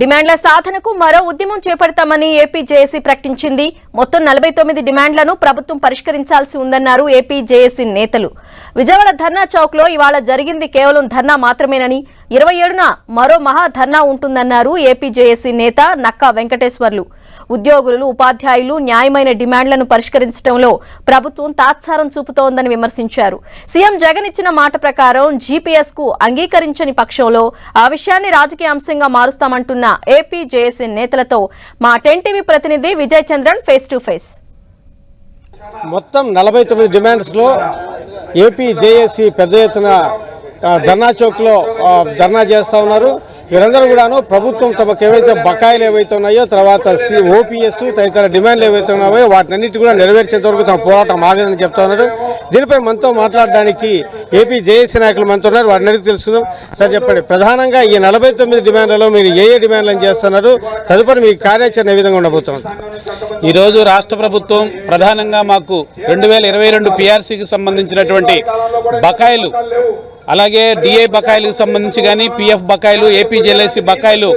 డిమాండ్ల సాధనకు మరో ఉద్యమం చేపడతామని ఏపీ జేఏసీ ప్రకటించింది. మొత్తం నలభై తొమ్మిది డిమాండ్లను ప్రభుత్వం పరిష్కరించాల్సి ఉందన్నారు ఏపీ జేఏసీ నేతలు. విజయవాడ ధర్నా చౌక్లో ఇవాళ జరిగింది కేవలం ధర్నా మాత్రమేనని ఇరవై ఏడున మరో మహా ధర్నా ఉంటుందన్నారు ఏపీజేఏసీ నేత నక్కా వెంకటేశ్వర్లు. ఉద్యోగులు ఉపాధ్యాయులు న్యాయమైన డిమాండ్లను పరిష్కరించడంలో ప్రభుత్వం తాత్సారం చూపుతోందని విమర్శించారు. సీఎం జగన్ ఇచ్చిన మాట ప్రకారం జీపీఎస్కు అంగీకరించని పక్షంలో ఆ విషయాన్ని రాజకీయ అంశంగా మారుస్తామంటున్న ఏపీజేఏసీ నేతలతో మా టెన్ టీవీ ప్రతినిధి Vijay Chandran face to face. మొత్తం నలభై తొమ్మిది డిమాండ్స్లో ఏపీ జేఏసీ పెద్ద ఎత్తున ధర్నా చౌక్లో ధర్నా చేస్తూ ఉన్నారు. వీరందరూ కూడాను ప్రభుత్వం తమకు ఏవైతే బకాయిలు ఏవైతే ఉన్నాయో తర్వాత సి ఓపీఎస్ తదితర డిమాండ్లు ఏవైతే ఉన్నాయో వాటినన్నిటి కూడా నెరవేర్చేంత వరకు తమ పోరాటం ఆగదని చెప్తా ఉన్నారు. దీనిపై మనతో మాట్లాడడానికి ఏపీ జేఏసీ నాయకులు మనతో ఉన్నారు. వాటిని అడిగి తెలుసుకుందాం. సార్ చెప్పండి. ప్రధానంగా ఈ నలభై తొమ్మిది డిమాండ్లలో మీరు ఏ ఏ డిమాండ్లను చేస్తున్నారు? తదుపరి మీ కార్యాచరణ ఏ విధంగా ఉండబోతుంది? ఈరోజు రాష్ట్ర ప్రభుత్వం ప్రధానంగా మాకు రెండు వేల ఇరవై రెండు పిఆర్సీకి సంబంధించినటువంటి బకాయిలు అలాగే డిఏ బకాయిలకు సంబంధించి కానీ పిఎఫ్ బకాయిలు ఏపీ జెల్ఐసి బకాయిలు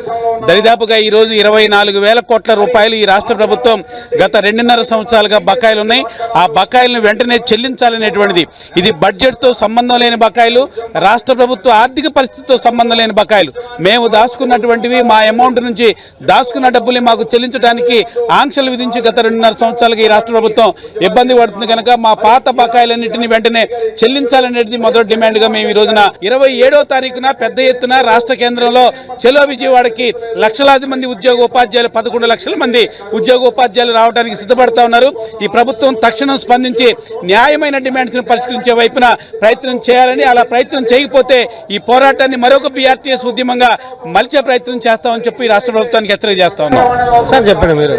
దరిదాపుగా ఈరోజు ఇరవై నాలుగు వేల కోట్ల రూపాయలు ఈ రాష్ట్ర ప్రభుత్వం గత రెండున్నర సంవత్సరాలుగా బకాయిలు ఉన్నాయి. ఆ బకాయిలను వెంటనే చెల్లించాలనేటువంటిది. ఇది బడ్జెట్తో సంబంధం లేని బకాయిలు రాష్ట్ర ప్రభుత్వ ఆర్థిక పరిస్థితితో సంబంధం లేని బకాయిలు. మేము దాచుకున్నటువంటివి మా అమౌంట్ నుంచి దాచుకున్న డబ్బుల్ని మాకు చెల్లించడానికి ఆంక్షలు విధించి గత రెండున్నర సంవత్సరాలుగా ఈ రాష్ట్ర ప్రభుత్వం ఇబ్బంది పడుతుంది కనుక మా పాత బకాయిలన్నింటినీ వెంటనే చెల్లించాలనేది మొదటి డిమాండ్గా మేము రోజున ఇరవై ఏడో తారీఖున పెద్ద ఎత్తున రాష్ట్ర కేంద్రంలో చెలో విజయవాడకి లక్షలాది మంది ఉద్యోగ ఉపాధ్యాయులు పదకొండు లక్షల మంది ఉద్యోగ ఉపాధ్యాయులు రావడానికి సిద్ధపడతా ఉన్నారు. ఈ ప్రభుత్వం తక్షణం స్పందించి న్యాయమైన డిమాండ్స్ను పరిష్కరించే వైపున ప్రయత్నం చేయాలని అలా ప్రయత్నం చేయకపోతే ఈ పోరాటాన్ని మరొక బీఆర్టీఎస్ ఉద్యమంగా మలిచే ప్రయత్నం చేస్తామని చెప్పి ఈ రాష్ట్ర ప్రభుత్వానికి హెచ్చరిక చేస్తా ఉన్నాం. సార్ చెప్పండి మీరు.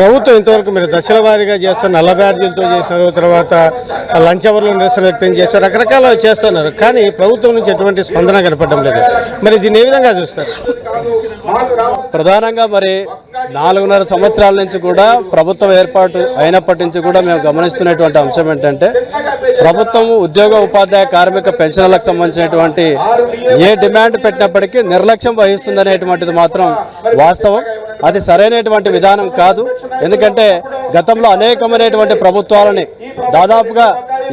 ప్రభుత్వం ఇంతవరకు మీరు దశల వారీగా చేస్తారు నల్ల బ్యాడ్జీలతో చేసిన తర్వాత లంచ్ అవర్లో నిరసన వ్యక్తం చేస్తారు రకరకాల చేస్తున్నారు. కానీ ప్రభుత్వం నుంచి ఎటువంటి స్పందన కనపడడం లేదు. మరి దీన్ని ఏ విధంగా చూస్తారు? ప్రధానంగా మరి నాలుగున్నర సంవత్సరాల నుంచి కూడా ప్రభుత్వం ఏర్పాటు అయినప్పటి నుంచి కూడా మేము గమనిస్తున్నటువంటి అంశం ఏంటంటే ప్రభుత్వం ఉద్యోగ ఉపాధ్యాయ కార్మిక పెన్షన్లకు సంబంధించినటువంటి ఏ డిమాండ్ పెట్టినప్పటికీ నిర్లక్ష్యం వహిస్తుందనేటువంటిది మాత్రం వాస్తవం. అది సరైనటువంటి విధానం కాదు. ఎందుకంటే గతంలో అనేకమైనటువంటి ప్రభుత్వాలని దాదాపుగా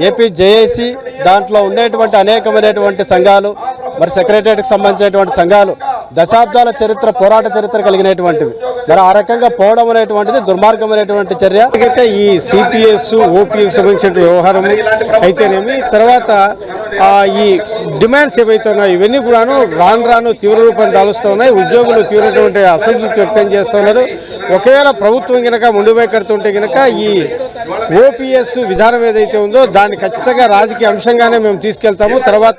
ఏపీ జేఏసీ దాంట్లో ఉండేటువంటి అనేకమైనటువంటి సంఘాలు మరి సెక్రటరియట్కి సంబంధించినటువంటి సంఘాలు దశాబ్దాల చరిత్ర పోరాట చరిత్ర కలిగినటువంటివి. మరి ఆ రకంగా పోవడం అనేటువంటిది దుర్మార్గమైనటువంటి చర్య. అయితే ఈ సిపిఎస్ ఓపీఎస్ సంబంధించిన వ్యవహారం అయితేనేమి తర్వాత ఈ డిమాండ్స్ ఏవైతే ఉన్నాయో ఇవన్నీ కూడాను రాను రాను తీవ్ర రూపం దాలుస్తూ ఉన్నాయి. ఉద్యోగులు తీవ్రటువంటి అసంతృప్తి వ్యక్తం చేస్తున్నారు ఒకవేళ ప్రభుత్వం కనుక ముందు కడుతుంటే కనుక ఈ ఓపీఎస్ విధానం ఏదైతే ఉందో దాన్ని ఖచ్చితంగా రాజకీయ అంశంగానే మేము తీసుకెళ్తాము. తర్వాత